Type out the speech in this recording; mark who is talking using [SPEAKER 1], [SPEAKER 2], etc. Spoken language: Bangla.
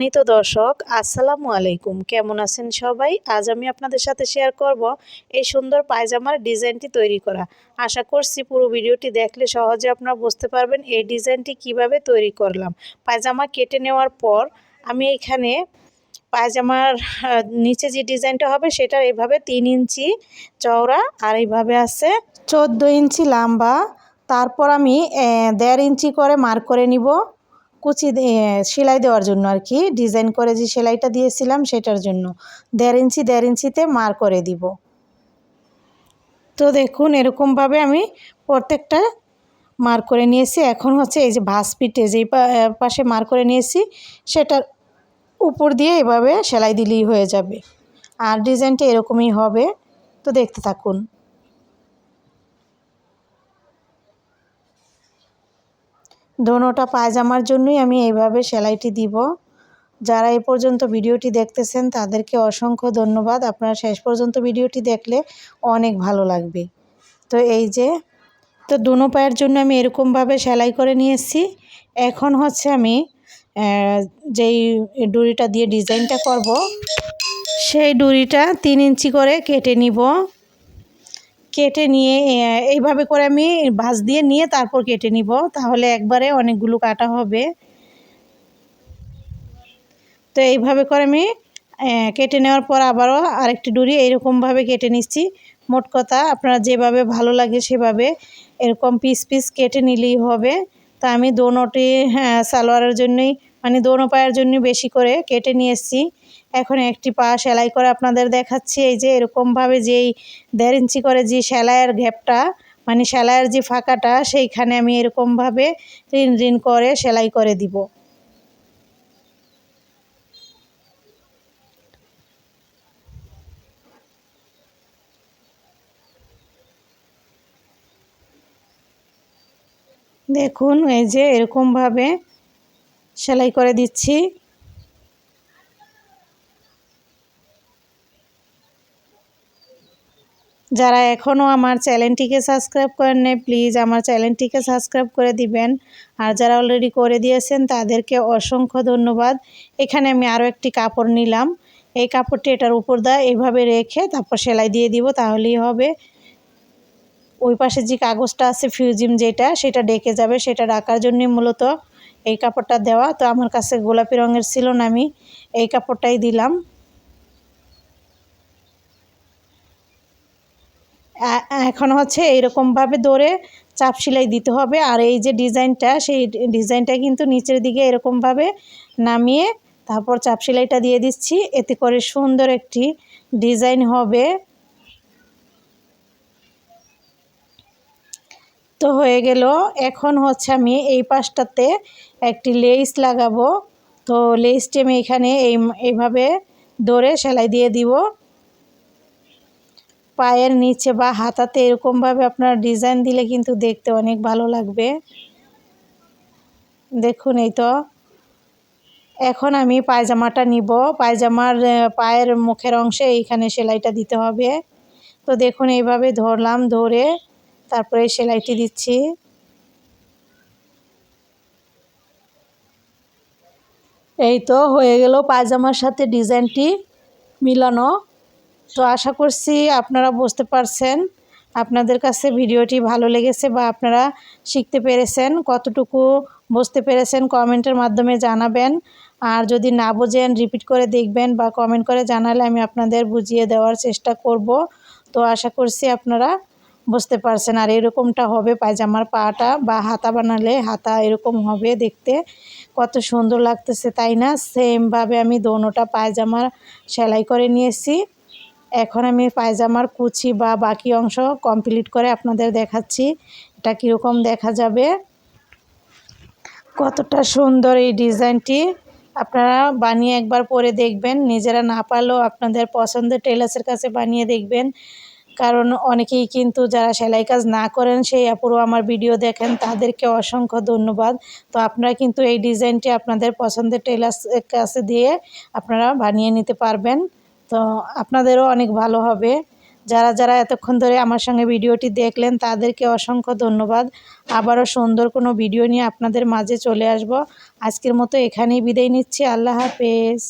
[SPEAKER 1] সম্মানিত দর্শক, আসসালামু আলাইকুম। কেমন আছেন সবাই? আজ আমি আপনাদের সাথে শেয়ার করব এই সুন্দর পায়জামার ডিজাইনটি তৈরি করা। আশা করছি পুরো ভিডিওটি দেখলে সহজে আপনারা বুঝতে পারবেন এই ডিজাইনটি কীভাবে তৈরি করলাম। পায়জামা কেটে নেওয়ার পর আমি এখানে পায়জামার নিচে যে ডিজাইনটা হবে সেটা এভাবে তিন ইঞ্চি চওড়া আর এইভাবে আছে চোদ্দ ইঞ্চি লম্বা। তারপর আমি দেড় ইঞ্চি করে মার্ক করে নিব। কুচি সেলাই দেওয়ার জন্য আর কি। ডিজাইন করে যে সেলাইটা দিয়েছিলাম সেটার জন্য। দেড় ইঞ্চি, দেড় ইঞ্চিতে মার করে দিব। তো দেখুন, এরকমভাবে আমি প্রত্যেকটা মার করে নিয়েছি। এখন হচ্ছে এই যে ভাস পিঠে যেই পাশে মার করে নিয়েছি, সেটার উপর দিয়ে এভাবে সেলাই দিলেই হয়ে যাবে। আর ডিজাইনটা এরকমই হবে। তো দেখতে থাকুন। দোনোটা পায়জামার জন্যই আমি এইভাবে সেলাইটি দিব। যারা এ পর্যন্ত ভিডিওটি দেখতেছেন, তাদেরকে অসংখ্য ধন্যবাদ। আপনারা শেষ পর্যন্ত ভিডিওটি দেখলে অনেক ভালো লাগবে। তো এই যে, তো দোনো পায়ের জন্য আমি এরকমভাবে সেলাই করে নিয়েছি। এখন হচ্ছে আমি যেই ডুরিটা দিয়ে ডিজাইনটা করব, সেই ডুরিটা তিন ইঞ্চি করে কেটে নিব। কেটে নিয়ে এইভাবে করে আমি ভাঁজ দিয়ে নিয়ে তারপর কেটে নিব। তাহলে একবারে অনেকগুলো কাটা হবে। তো এইভাবে করে আমি কেটে নেওয়ার পর আবারও আরেকটি ডুরি এইরকমভাবে কেটে নিচ্ছি। মোট কথা আপনারা যেভাবে ভালো লাগে সেভাবে এরকম পিস পিস কেটে নিলেই হবে। তা আমি দোনোটি হ্যাঁ, সালোয়ারের জন্যই মানে দোনো পায়ের জন্য বেশি করে কেটে নিয়ে এসেছি। এখন একটি পা সেলাই করে আপনাদের দেখাচ্ছি। এই যে এরকমভাবে যেই দেড় ইঞ্চি করে যে সেলাইয়ের ঘ্যাপটা মানে সেলাইয়ের যে ফাঁকাটা, সেইখানে আমি এরকমভাবে রিন রিন করে সেলাই করে দিব। দেখুন, এই যে এরকমভাবে সেলাই করে দিচ্ছি। যারা এখনও আমার চ্যানেলটিকে সাবস্ক্রাইব করেন প্লিজ আমার চ্যানেলটিকে সাবস্ক্রাইব করে দিবেন। আর যারা অলরেডি করে দিয়েছেন, তাদেরকে অসংখ্য ধন্যবাদ। এখানে আমি আরও একটি কাপড় নিলাম। এই কাপড়টি এটার উপর দা এইভাবে রেখে তারপর সেলাই দিয়ে দিব, তাহলেই হবে। ওই পাশে যে কাগজটা আছে ফিউজিম যেটা, সেটা ডেকে যাবে, সেটা রাখার জন্যই মূলত। এই কাপড়টা দেওয়া। তো আমার কাছে গোলাপি রঙের ছিল না, আমি এই কাপড়টাই দিলাম। এখন হচ্ছে এইরকমভাবে দৌড়ে চাপ সেলাই দিতে হবে। আর এই যে ডিজাইনটা, সেই ডিজাইনটা কিন্তু নিচের দিকে এরকমভাবে নামিয়ে তারপর চাপ সেলাইটা দিয়ে দিচ্ছি। এতে করে সুন্দর একটি ডিজাইন হবে। তো হয়ে গেল। এখন হচ্ছে আমি এই পাশটাতে একটি লেস লাগাবো। তো লেসটি আমি এখানে এই, এইভাবে দৌড়ে সেলাই দিয়ে দিব। পায়ের নিচে বা হাতাতে এরকমভাবে আপনার ডিজাইন দিলে কিন্তু দেখতে অনেক ভালো লাগবে। দেখুন এই তো। এখন আমি পায়জামাটা নিব। পায়জামার পায়ের মুখের অংশে এইখানে সেলাইটা দিতে হবে। তো দেখুন এইভাবে ধরলাম ধরে তারপরে সেলাইটি দিচ্ছি। এই তো হয়ে গেল পায়জামার সাথে ডিজাইনটি মিলানো। তো আশা করছি আপনারা বুঝতে পারছেন, আপনাদের কাছে ভিডিওটি ভালো লেগেছে বা আপনারা শিখতে পেরেছেন, কতটুকু বুঝতে পেরেছেন কমেন্টের মাধ্যমে জানাবেন। আর যদি না বোঝেন, রিপিট করে দেখবেন বা কমেন্ট করে জানালে আমি আপনাদের বুঝিয়ে দেওয়ার চেষ্টা করব। তো আশা করছি আপনারা বুঝতে পারছেন। আর এরকমটা হবে পায়জামার পাটা বা হাতা বানালে হাতা এরকম হবে দেখতে। কত সুন্দর লাগতেছে, তাই না? সেমভাবে আমি দোনোটা পায়জামার সেলাই করে নিয়েছি। এখন আমি পায়জামার কুচি বা বাকি অংশ কমপ্লিট করে আপনাদের দেখাচ্ছি। এটা কীরকম দেখা যাবে? কতটা সুন্দর এই ডিজাইনটি। আপনারা বানিয়ে একবার পরে দেখবেন। নিজেরা না পারলেও আপনাদের পছন্দের টেলার্সের কাছে বানিয়ে দেখবেন। কারণ অনেকেই কিন্তু যারা সেলাই কাজ না করেন, সেই আপুরও আমার ভিডিও দেখেন, তাদেরকে অসংখ্য ধন্যবাদ। তো আপনারা কিন্তু এই ডিজাইনটি আপনাদের পছন্দের টেলার্সের কাছে দিয়ে আপনারা বানিয়ে নিতে পারবেন। তো আপনাদেরও অনেক ভালো হবে। যারা যারা এতক্ষণ ধরে আমার সঙ্গে ভিডিওটি দেখলেন, তাদেরকে অসংখ্য ধন্যবাদ। আবারও সুন্দর কোনো ভিডিও নিয়ে আপনাদের মাঝে চলে আসব। আজকের মতো এখানেই বিদায় নিচ্ছি। আল্লাহ হাফেজ।